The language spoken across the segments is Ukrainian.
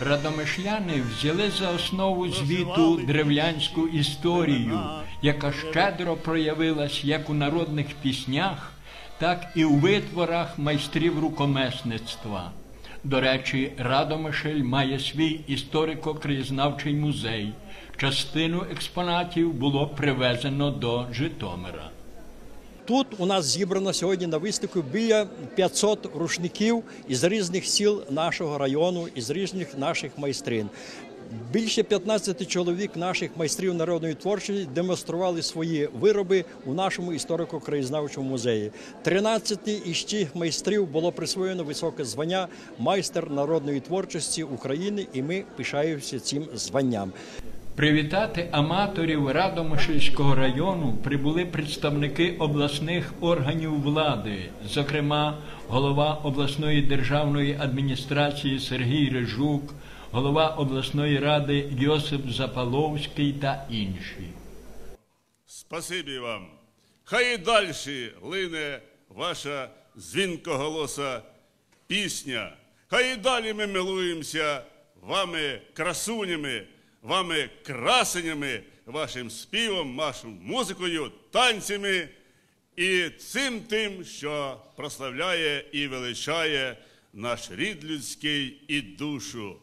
Радомишляни взяли за основу звіту древлянську історію, яка щедро проявилась як у народних піснях, так і у витворах майстрів рукомесництва. До речі, Радомишль має свій історико-краєзнавчий музей. Частину експонатів було привезено до Житомира. Тут у нас зібрано сьогодні на виставку біля 500 рушників із різних сіл нашого району, із різних наших майстрин. Більше 15 чоловік наших майстрів народної творчості демонстрували свої вироби у нашому історико-краєзнавчому музеї. 13 із цих майстрів було присвоєно високе звання майстер народної творчості України, і ми пишаємося цим званням. Привітати аматорів Радомишльського району прибули представники обласних органів влади, зокрема голова обласної державної адміністрації Сергій Рижук, голова обласної ради Йосип Запаловський та інші. Спасибі вам. Хай і далі лине ваша дзвінкоголоса пісня. Хай і далі ми милуємося вами красунями, вами красенями, вашим співом, вашою музикою, танцями і цим тим, що прославляє і величає наш рід людський і душу.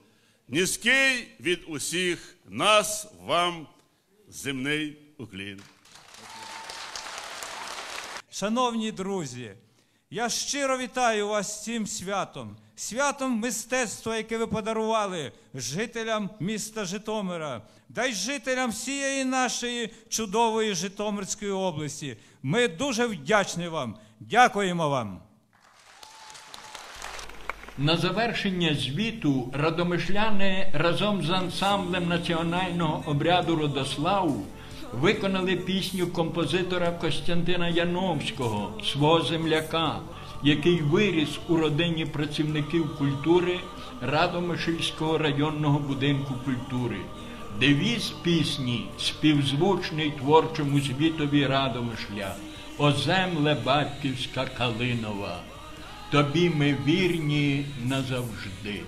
Низький від усіх нас, вам земний уклін. Шановні друзі, я щиро вітаю вас з цим святом, святом мистецтва, яке ви подарували жителям міста Житомира, да й жителям всієї нашої чудової Житомирської області. Ми дуже вдячні вам. Дякуємо вам. На завершення звіту радомишляни разом з ансамблем національного обряду Родослав виконали пісню композитора Костянтина Яновського, свого земляка, який виріс у родині працівників культури Радомишльського районного будинку культури. Девіз пісні співзвучний творчому звітові Радомишля О земле батьківська Калинова. Тобі ми вірні назавжди.